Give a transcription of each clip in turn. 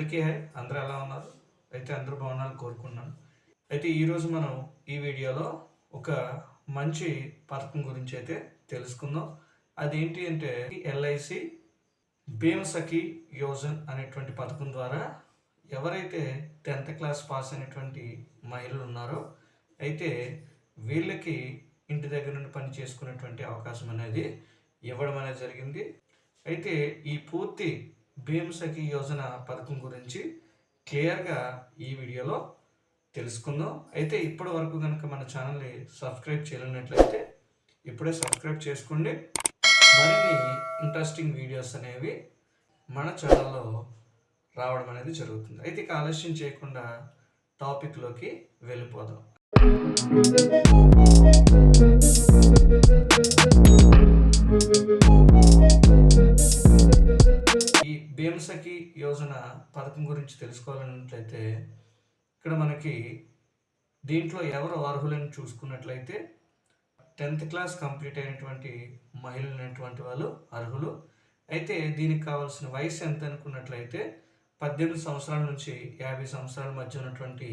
అందరికీ అందరూ ఎలా ఉన్నారు? అయితే అందరూ బాగున్నారని కోరుకున్నాను అయితే ఈరోజు మనం ఈ వీడియోలో ఒక మంచి పథకం గురించి అయితే తెలుసుకుందాం. అదేంటి అంటే ఎల్ఐసి భీమసఖి యోజన్ అనేటువంటి పథకం ద్వారా ఎవరైతే టెన్త్ క్లాస్ పాస్ అయినటువంటి మహిళలు ఉన్నారో అయితే వీళ్ళకి ఇంటి దగ్గర నుండి పని చేసుకునేటువంటి అవకాశం అనేది ఇవ్వడం అనేది జరిగింది. అయితే ఈ పూర్తి భీమసఖి యోజన పథకం గురించి క్లియర్గా ఈ వీడియోలో తెలుసుకుందాం. అయితే ఇప్పటి వరకు కనుక మన ఛానల్ని సబ్స్క్రైబ్ చేయలేనట్లయితే ఇప్పుడే సబ్స్క్రైబ్ చేసుకోండి. మరిన్ని ఇంట్రెస్టింగ్ వీడియోస్ అనేవి మన ఛానల్లో రావడం అనేది జరుగుతుంది. అయితే ఇక ఆలస్యం చేయకుండా టాపిక్లోకి వెళ్ళిపోదాం. భీమసఖి యోజన పథకం గురించి తెలుసుకోవాలన్నట్లయితే ఇక్కడ మనకి దీంట్లో ఎవరు అర్హులని చూసుకున్నట్లయితే టెన్త్ క్లాస్ కంప్లీట్ అయినటువంటి మహిళలు అయినటువంటి వాళ్ళు అర్హులు. అయితే దీనికి కావాల్సిన వయసు ఎంత అనుకున్నట్లయితే పద్దెనిమిది సంవత్సరాల నుంచి యాభై సంవత్సరాల మధ్య ఉన్నటువంటి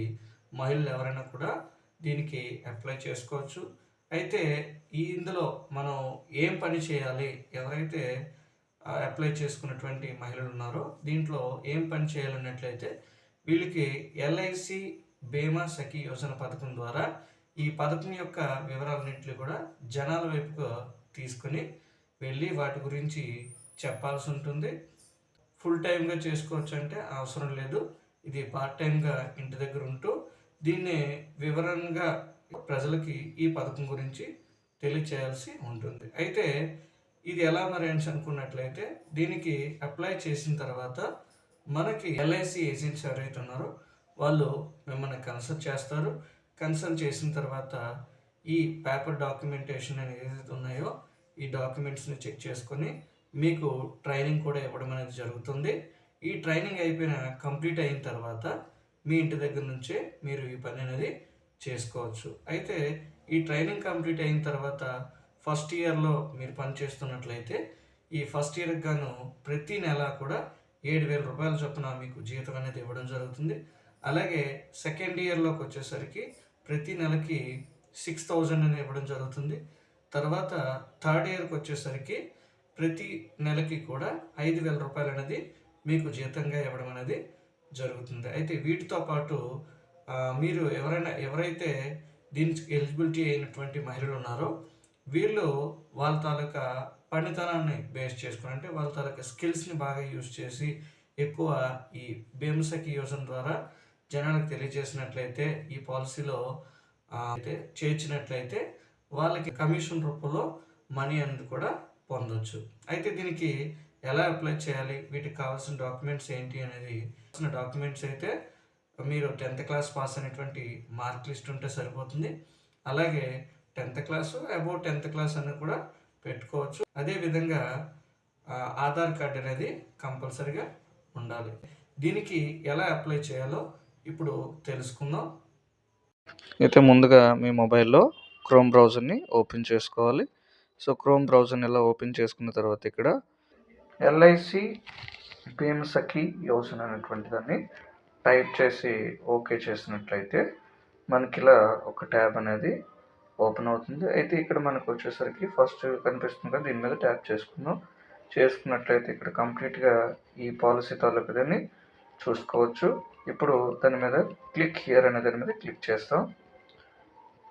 మహిళలు ఎవరైనా కూడా దీనికి అప్లై చేసుకోవచ్చు. అయితే ఈ ఇందులో మనం ఏం పని చేయాలి? ఎవరైతే అప్లై చేసుకున్నటువంటి మహిళలు ఉన్నారో. దీంట్లో ఏం పని చేయాలన్నట్లయితే వీళ్ళకి ఎల్ఐసి బీమా సఖి యోజన పథకం ద్వారా ఈ పథకం యొక్క వివరాలన్నింటినీ కూడా జనాల వైపుగా తీసుకుని వెళ్ళి వాటి గురించి చెప్పాల్సి ఉంటుంది. ఫుల్ టైమ్గా చేసుకోవచ్చు అంటే అవసరం లేదు. ఇది పార్ట్ టైంగా ఇంటి దగ్గర ఉంటూ దీన్ని వివరంగా ప్రజలకి ఈ పథకం గురించి తెలియచేయాల్సి ఉంటుంది. అయితే ఇది ఎలా మరి అనుకున్నట్లయితే దీనికి అప్లై చేసిన తర్వాత మనకి ఎల్ఐసి ఏజెంట్స్ ఎవరైతే ఉన్నారో వాళ్ళు మిమ్మల్ని కన్సల్ట్ చేస్తారు. కన్సల్ట్ చేసిన తర్వాత ఈ పేపర్ డాక్యుమెంటేషన్ అనేది ఏదైతే ఉన్నాయో ఈ డాక్యుమెంట్స్ని చెక్ చేసుకొని మీకు ట్రైనింగ్ కూడా ఇవ్వడం అనేది జరుగుతుంది. ఈ ట్రైనింగ్ అయిపోయిన కంప్లీట్ అయిన తర్వాత మీ ఇంటి దగ్గర నుంచే మీరు ఈ పని అనేది చేసుకోవచ్చు. అయితే ఈ ట్రైనింగ్ కంప్లీట్ అయిన తర్వాత ఫస్ట్ ఇయర్లో మీరు పని చేస్తున్నట్లయితే ఈ ఫస్ట్ ఇయర్కి గాను ప్రతి నెల కూడా ఏడు వేల రూపాయల చొప్పున మీకు జీతం అనేది ఇవ్వడం జరుగుతుంది. అలాగే సెకండ్ ఇయర్లోకి వచ్చేసరికి ప్రతి నెలకి సిక్స్ థౌజండ్ అనేది ఇవ్వడం జరుగుతుంది. తర్వాత థర్డ్ ఇయర్కి వచ్చేసరికి ప్రతి నెలకి కూడా ఐదు వేల రూపాయలు అనేది మీకు జీతంగా ఇవ్వడం అనేది జరుగుతుంది. అయితే వీటితో పాటు మీరు ఎవరైనా ఎవరైతే దీనికి ఎలిజిబిలిటీ అయినటువంటి మహిళలు ఉన్నారో వీళ్ళు వాళ్ళ తాలూకా పండితనాన్ని బేస్ చేసుకుని అంటే వాళ్ళ తాలూకా స్కిల్స్ని బాగా యూజ్ చేసి ఎక్కువ ఈ బేమసకి యోజన ద్వారా జనాలకు తెలియజేసినట్లయితే ఈ పాలసీలో అయితే చేర్చినట్లయితే వాళ్ళకి కమిషన్ రూపంలో మనీ అనేది కూడా పొందొచ్చు. అయితే దీనికి ఎలా అప్లై చేయాలి? వీటికి కావాల్సిన డాక్యుమెంట్స్ ఏంటి అనేది కావాల్సిన డాక్యుమెంట్స్ అయితే మీరు టెన్త్ క్లాస్ పాస్ అయినటువంటి మార్క్ లిస్ట్ ఉంటే సరిపోతుంది. అలాగే tenth class above tenth class అని కూడా పెట్టుకోవచ్చు. అదేవిధంగా ఆధార్ కార్డ్ అనేది కంపల్సరిగా ఉండాలి. దీనికి ఎలా అప్లై చేయాలో ఇప్పుడు తెలుసుకుందాం. అయితే ముందుగా మీ మొబైల్లో క్రోమ్ బ్రౌజర్ని ఓపెన్ చేసుకోవాలి. సో క్రోమ్ బ్రౌజర్ని ఇలా ఓపెన్ చేసుకున్న తర్వాత ఇక్కడ ఎల్ఐసి భీమసఖి యోజన అనేటువంటి దాన్ని టైప్ చేసి ఓకే చేసినట్లయితే మనకి ఇలా ఒక ట్యాబ్ అనేది ఓపెన్ అవుతుంది. అయితే ఇక్కడ మనకు వచ్చేసరికి ఫస్ట్ కనిపిస్తుంది కదా దీని మీద ట్యాప్ చేసుకుందాం. చేసుకున్నట్లయితే ఇక్కడ కంప్లీట్గా ఈ పాలసీ తాలూకు దాన్ని చూసుకోవచ్చు. ఇప్పుడు దాని మీద క్లిక్ హియర్ అనే దాని మీద క్లిక్ చేస్తాం.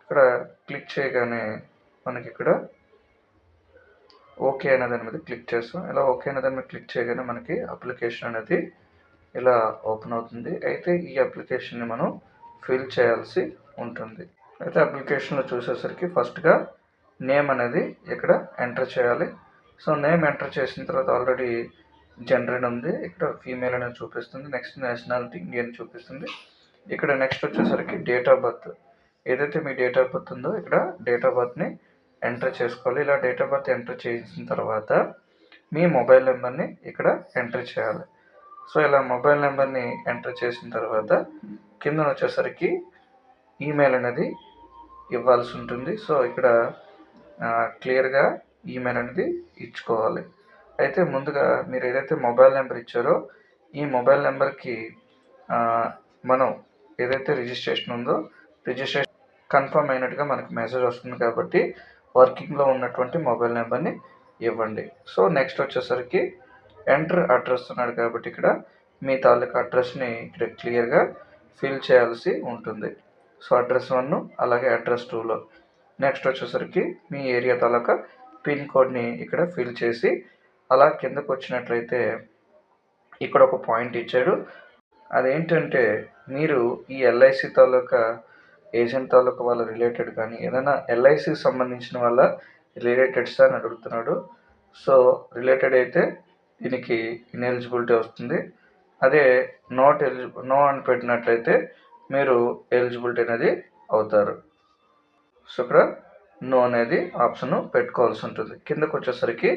ఇక్కడ క్లిక్ చేయగానే మనకి ఇక్కడ ఓకే అనే దాని మీద క్లిక్ చేస్తాం. ఇలా ఓకే అనే దాని మీద క్లిక్ చేయగానే మనకి అప్లికేషన్ అనేది ఇలా ఓపెన్ అవుతుంది. అయితే ఈ అప్లికేషన్ని మనం ఫిల్ చేయాల్సి ఉంటుంది. అయితే అప్లికేషన్లో చూసేసరికి ఫస్ట్గా నేమ్ అనేది ఇక్కడ ఎంటర్ చేయాలి. సో నేమ్ ఎంటర్ చేసిన తర్వాత ఆల్రెడీ జెండర్ ఉంది. ఇక్కడ ఫీమేల్ అనేది చూపిస్తుంది. నెక్స్ట్ నేషనాలిటీ ఇండియన్ చూపిస్తుంది. ఇక్కడ నెక్స్ట్ వచ్చేసరికి డేట్ ఆఫ్ బర్త్. ఏదైతే మీ డేట్ ఆఫ్ బర్త్ ఉందో ఇక్కడ డేట్ ఆఫ్ బర్త్ని ఎంటర్ చేసుకోవాలి. ఇలా డేట్ ఆఫ్ బర్త్ ఎంటర్ చేసిన తర్వాత మీ మొబైల్ నెంబర్ని ఇక్కడ ఎంటర్ చేయాలి. సో ఇలా మొబైల్ నెంబర్ని ఎంటర్ చేసిన తర్వాత కింద వచ్చేసరికి ఈమెయిల్ అనేది ఇవ్వాల్సి ఉంటుంది. సో ఇక్కడ క్లియర్గా ఈమెయిల్ అనేది ఇచ్చుకోవాలి. అయితే ముందుగా మీరు ఏదైతే మొబైల్ నెంబర్ ఇచ్చారో ఈ మొబైల్ నెంబర్కి మనం ఏదైతే రిజిస్ట్రేషన్ ఉందో రిజిస్ట్రేషన్ కన్ఫర్మ్ అయినట్టుగా మనకి మెసేజ్ వస్తుంది కాబట్టి వర్కింగ్లో ఉన్నటువంటి మొబైల్ నెంబర్ని ఇవ్వండి. సో నెక్స్ట్ వచ్చేసరికి ఎంటర్ అడ్రస్ ఉన్నాడు కాబట్టి ఇక్కడ మీ తాలూకా అడ్రస్ని ఇక్కడ క్లియర్గా ఫిల్ చేయాల్సి ఉంటుంది. సో అడ్రస్ వన్ అలాగే అడ్రస్ టూలో నెక్స్ట్ వచ్చేసరికి మీ ఏరియా తాలూకా పిన్ కోడ్ని ఇక్కడ ఫిల్ చేసి అలా కిందకు వచ్చినట్లయితే ఇక్కడ ఒక పాయింట్ ఇచ్చాడు. అదేంటంటే మీరు ఈ ఎల్ఐసి తాలూకా ఏజెంట్ తాలూకా వాళ్ళ రిలేటెడ్ కానీ ఏదైనా ఎల్ఐసికి సంబంధించిన వాళ్ళ రిలేటెడ్స్ అని అడుగుతున్నాడు. సో రిలేటెడ్ అయితే దీనికి ఇన్ఎలిజిబిలిటీ వస్తుంది. అదే నాట్ ఎలిజిబుల్ నో అని పెట్టినట్లయితే మీరు ఎలిజిబిలిటీ అనేది అవుతారు. సో ఇక్కడ నో అనేది ఆప్షన్ పెట్టుకోవాల్సి ఉంటుంది. కిందకు వచ్చేసరికి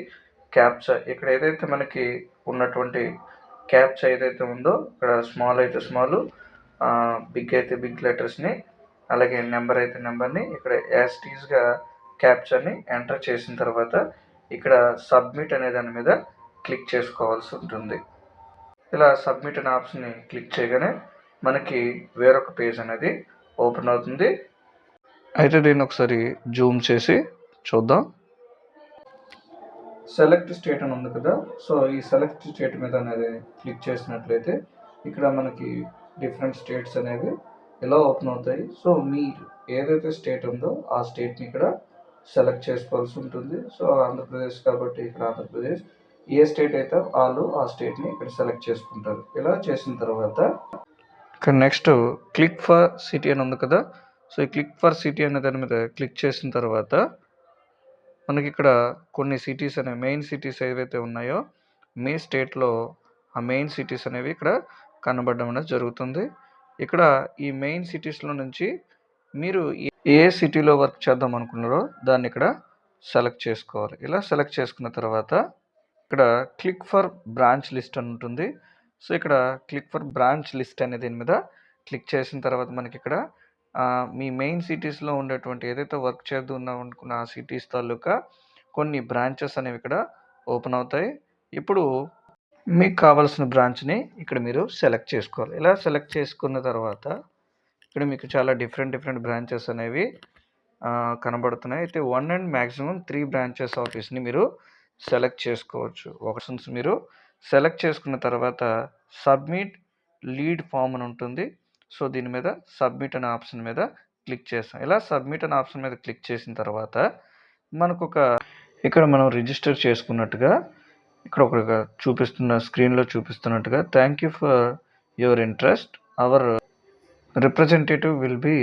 క్యాప్చా ఇక్కడ ఏదైతే మనకి ఉన్నటువంటి క్యాప్చా ఏదైతే ఉందో ఇక్కడ స్మాల్ అయితే స్మాల్ బిగ్ అయితే బిగ్ లెటర్స్ని అలాగే నెంబర్ అయితే నెంబర్ని ఇక్కడ యాస్టీస్గా క్యాప్చర్ని ఎంటర్ చేసిన తర్వాత ఇక్కడ సబ్మిట్ అనే దాని మీద క్లిక్ చేసుకోవాల్సి ఉంటుంది. ఇలా సబ్మిట్ అనే ఆప్షన్ని క్లిక్ చేయగానే మనకి వేరొక పేజ్ అనేది ఓపెన్ అవుతుంది. అయితే దీన్ని ఒకసారి జూమ్ చేసి చూద్దాం. సెలెక్ట్ స్టేట్ అని ఉంది కదా. సో ఈ సెలెక్ట్ స్టేట్ మీద అనేది క్లిక్ చేసినట్లయితే ఇక్కడ మనకి డిఫరెంట్ స్టేట్స్ అనేవి ఇలా ఓపెన్ అవుతాయి. సో మీరు ఏదైతే స్టేట్ ఉందో ఆ స్టేట్ని ఇక్కడ సెలెక్ట్ చేసుకోవాల్సి ఉంటుంది. సో ఆంధ్రప్రదేశ్ కాబట్టి ఇక్కడ ఆంధ్రప్రదేశ్ ఏ స్టేట్ అయితే వాళ్ళు ఆ స్టేట్ని ఇక్కడ సెలెక్ట్ చేసుకుంటారు. ఇలా చేసిన తర్వాత ఇక్కడ నెక్స్ట్ క్లిక్ ఫర్ సిటీ అని ఉంది కదా. సో ఈ క్లిక్ ఫర్ సిటీ అనే దాని మీద క్లిక్ చేసిన తర్వాత మనకి ఇక్కడ కొన్ని సిటీస్ అనేవి మెయిన్ సిటీస్ ఏవైతే ఉన్నాయో మీ స్టేట్లో ఆ మెయిన్ సిటీస్ అనేవి ఇక్కడ కనబడడం అనేది జరుగుతుంది. ఇక్కడ ఈ మెయిన్ సిటీస్లో నుంచి మీరు ఏ- ఏ సిటీలో వర్క్ చేద్దాం అనుకున్నారో దాన్ని ఇక్కడ సెలెక్ట్ చేసుకోవాలి. ఇలా సెలెక్ట్ చేసుకున్న తర్వాత ఇక్కడ క్లిక్ ఫర్ బ్రాంచ్ లిస్ట్ అని ఉంటుంది. సో ఇక్కడ క్లిక్ ఫర్ బ్రాంచ్ లిస్ట్ అనే దీని మీద క్లిక్ చేసిన తర్వాత మనకి ఇక్కడ మీ మెయిన్ సిటీస్లో ఉండేటువంటి ఏదైతే వర్క్ చేద్దాం అనుకున్న ఆ సిటీస్ తాలూకా కొన్ని బ్రాంచెస్ అనేవి ఇక్కడ ఓపెన్ అవుతాయి. ఇప్పుడు మీకు కావాల్సిన బ్రాంచ్ని ఇక్కడ మీరు సెలెక్ట్ చేసుకోవాలి. ఇలా సెలెక్ట్ చేసుకున్న తర్వాత ఇక్కడ మీకు చాలా డిఫరెంట్ డిఫరెంట్ బ్రాంచెస్ అనేవి కనబడుతున్నాయి. అయితే one and maximum three branches ఆఫీస్ని మీరు సెలెక్ట్ చేసుకోవచ్చు. ఆప్షన్స్ మీరు సెలెక్ట్ చేసుకున్న తర్వాత సబ్మిట్ లీడ్ ఫామ్ అని ఉంటుంది. సో దీని మీద సబ్మిట్ అనే ఆప్షన్ మీద క్లిక్ చేస్తాం. ఇలా సబ్మిట్ అనే ఆప్షన్ మీద క్లిక్ చేసిన తర్వాత మనకు ఒక ఇక్కడ మనం రిజిస్టర్ చేసుకున్నట్టుగా ఇక్కడ ఒక చూపిస్తున్న స్క్రీన్లో చూపిస్తున్నట్టుగా thank you for your interest. Our representative will be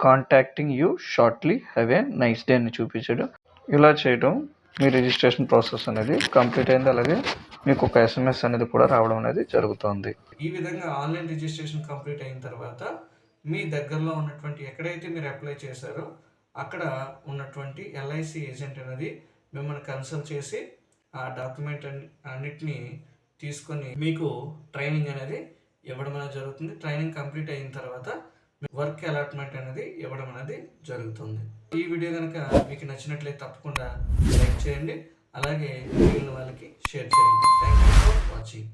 contacting you shortly. Have a nice day అని చూపించాడు. ఇలా చేయడం మీ రిజిస్ట్రేషన్ ప్రాసెస్ అనేది కంప్లీట్ అయింది. అలాగే మీకు ఒక ఎస్ఎంఎస్ అనేది కూడా రావడం అనేది జరుగుతుంది. ఈ విధంగా ఆన్లైన్ రిజిస్ట్రేషన్ కంప్లీట్ అయిన తర్వాత మీ దగ్గరలో ఉన్నటువంటి ఎక్కడైతే మీరు అప్లై చేశారో అక్కడ ఉన్నటువంటి ఎల్ఐసి ఏజెంట్ అనేది మిమ్మల్ని కన్సల్ట్ చేసి ఆ డాక్యుమెంట్ అన్నిటిని తీసుకొని మీకు ట్రైనింగ్ అనేది ఇవ్వడం అనేది జరుగుతుంది. ట్రైనింగ్ కంప్లీట్ అయిన తర్వాత వర్క్ అలాట్మెంట్ అనేది ఇవ్వడం అనేది జరుగుతుంది. ఈ వీడియో కనుక మీకు నచ్చినట్లయితే తప్పకుండా లైక్ చేయండి. అలాగే మిగిలిన వాళ్ళకి షేర్ చేయండి. Thank you for watching